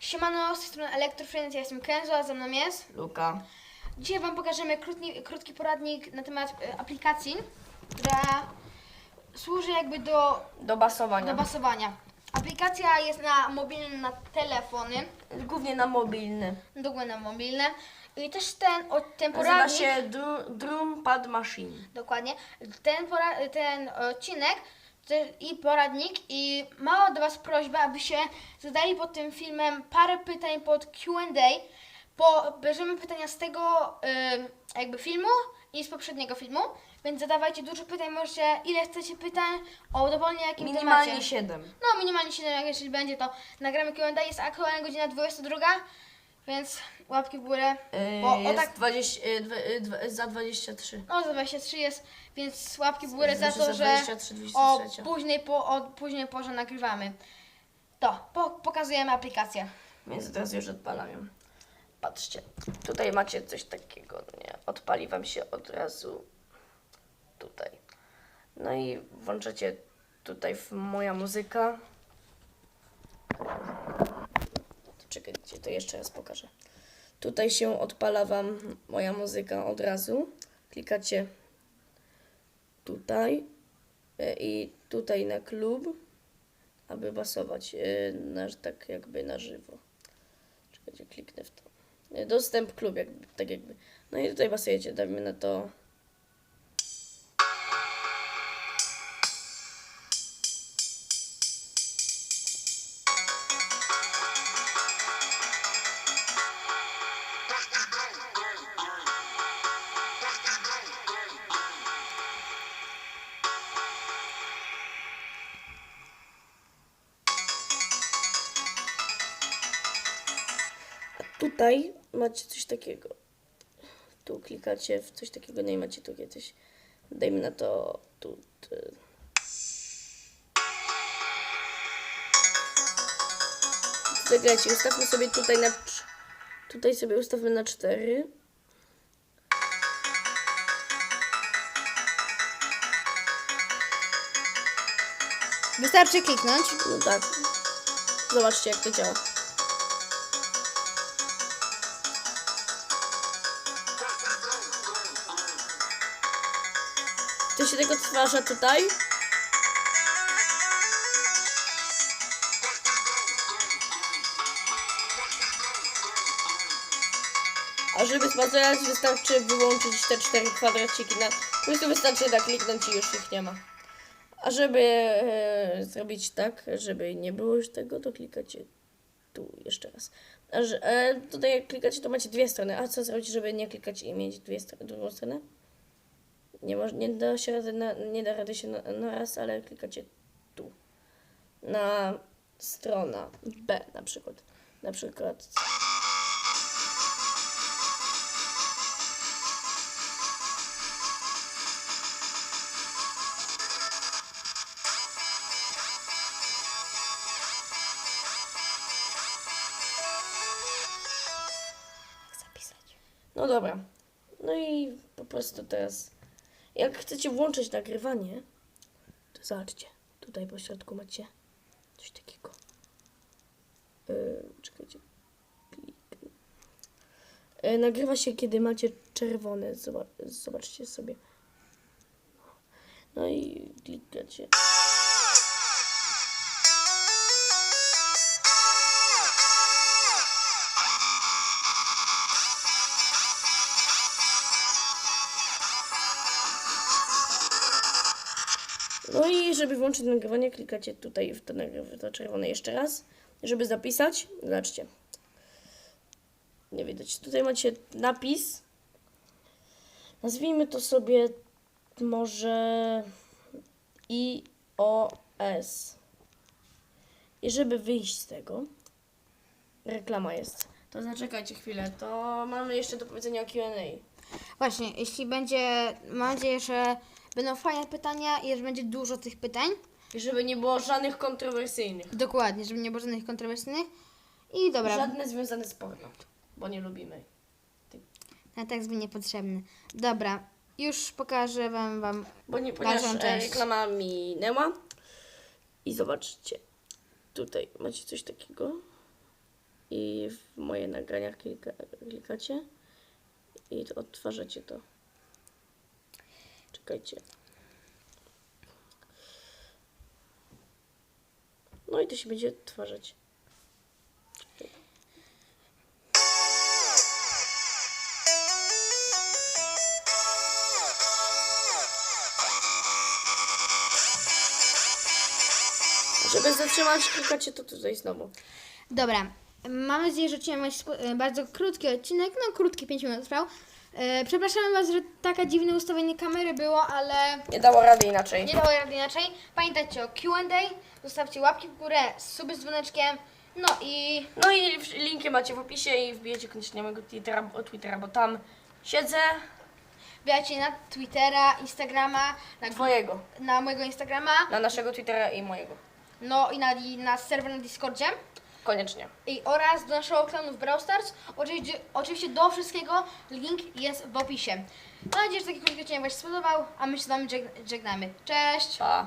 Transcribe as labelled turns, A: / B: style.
A: Siemano, z tej strony Electrofriends, ja jestem Kenzo, a ze mną jest.
B: Luka.
A: Dzisiaj Wam pokażemy krótki, krótki poradnik na temat e, aplikacji, która służy jakby do,
B: Do basowania.
A: do basowania. Aplikacja jest na mobilne, na telefony,
B: Głównie na mobilny.
A: długo na mobilne. I też ten, o, ten
B: Nazywa
A: poradnik,
B: się Dru- Drum Pad Machine.
A: dokładnie, ten, pora, ten odcinek i poradnik i mała do Was prośba, aby się zadali pod tym filmem parę pytań pod Q&A, bo bierzemy pytania z tego jakby filmu i z poprzedniego filmu, więc zadawajcie dużo pytań, możecie ile chcecie pytań o dowolnie jakim
B: Minimalnie
A: temacie.
B: 7.
A: No minimalnie 7, jak jeśli będzie to nagramy Q&A, jest aktualnie godzina 22, więc łapki w górę, bo o
B: jest
A: tak
B: 20, y, dwa- y, dwa- za 23.
A: No, za 23 jest, więc łapki w górę za
B: Znaczy
A: to,
B: za
A: że
B: 23,
A: o
B: 23.
A: późnej, po, o późnej porze nagrywamy. To, po, pokazujemy aplikację.
B: Więc teraz już odpalają. Patrzcie, tutaj macie coś takiego, nie? Odpali wam się od razu tutaj. No i włączacie tutaj w moja muzyka. To jeszcze raz pokażę. Tutaj się odpala wam moja muzyka od razu. Klikacie tutaj e, i tutaj na klub, aby basować e, na, tak jakby na żywo. Czekajcie, kliknę w to. E, Dostęp klub, jakby, tak jakby. No i tutaj basujecie, dajmy na to. Tutaj macie coś takiego. Tu klikacie w coś takiego, no i macie tu kiedyś. Dajmy na to tu. tu. Zagrajcie, ustawmy sobie tutaj na. Tutaj sobie ustawmy na 4.
A: Wystarczy kliknąć.
B: No tak. Zobaczcie, jak to działa. Się tego stwarza tutaj. A żeby spacerować wystarczy wyłączyć te cztery kwadraciki na... Po prostu wystarczy tak kliknąć i już ich nie ma. A żeby e, zrobić tak, żeby nie było już tego, to klikacie tu jeszcze raz. A że, e, tutaj jak klikacie, to macie dwie strony. A co zrobić, żeby nie klikać i mieć dwie str- drugą stronę? Nie, moż, nie, da się na, nie da rady się na, na raz, ale klikacie tu. Na strona B na przykład. Na przykład.
A: Zapisać.
B: No dobra. No i po prostu teraz, jak chcecie włączyć nagrywanie, to zobaczcie. Tutaj po środku macie coś takiego. Yy, czekajcie. Yy, nagrywa się, kiedy macie czerwone. Zobacz, zobaczcie sobie. No i klikacie. Żeby włączyć nagrywanie, klikacie tutaj w to, w to czerwone jeszcze raz. Żeby zapisać, zobaczcie. Nie widać. Tutaj macie napis. Nazwijmy to sobie może iOS. I żeby wyjść z tego, reklama jest. To zaczekajcie chwilę, to mamy jeszcze do powiedzenia o Q&A.
A: Właśnie, jeśli będzie, mam nadzieję, że będą fajne pytania i że będzie dużo tych pytań.
B: I żeby nie było żadnych kontrowersyjnych.
A: Dokładnie, żeby nie było żadnych kontrowersyjnych. I dobra,
B: Żadne związane z porno, bo nie lubimy.
A: na tekst był niepotrzebny. Dobra, już pokażę wam, wam
B: Bo nie, ponieważ
A: Dalszą
B: e,
A: część.
B: reklama minęła. I zobaczcie, tutaj macie coś takiego. i w moje nagrania klika, klikacie i to odtwarzacie to. Czekajcie. No i to się będzie odtwarzać. Żeby zatrzymać, klikacie to tutaj znowu.
A: Dobra, mam nadzieję, że odcinek będzie bardzo krótki odcinek, no krótki, 5 minut trwał. E, Przepraszamy Was, że taka dziwne ustawienie kamery było, ale
B: Nie dało rady inaczej.
A: nie dało rady inaczej. Pamiętajcie o Q&A, zostawcie łapki w górę, suby z dzwoneczkiem, no i
B: No i w- linki macie w opisie i wbijecie koniecznie mojego Twittera, o Twittera, bo tam siedzę.
A: wbijajcie na Twittera, Instagrama, na,
B: Twojego.
A: na mojego Instagrama,
B: Na naszego Twittera i mojego.
A: no i na, i na serwer na Discordzie.
B: Koniecznie.
A: I oraz do naszego klanu w Brawl Stars. Oczywiście, oczywiście do wszystkiego link jest w opisie. Mam nadzieję, że taki krótki odcinek Wam się spodobał, a my się z Wami żeg- żegnamy. Cześć!
B: Pa.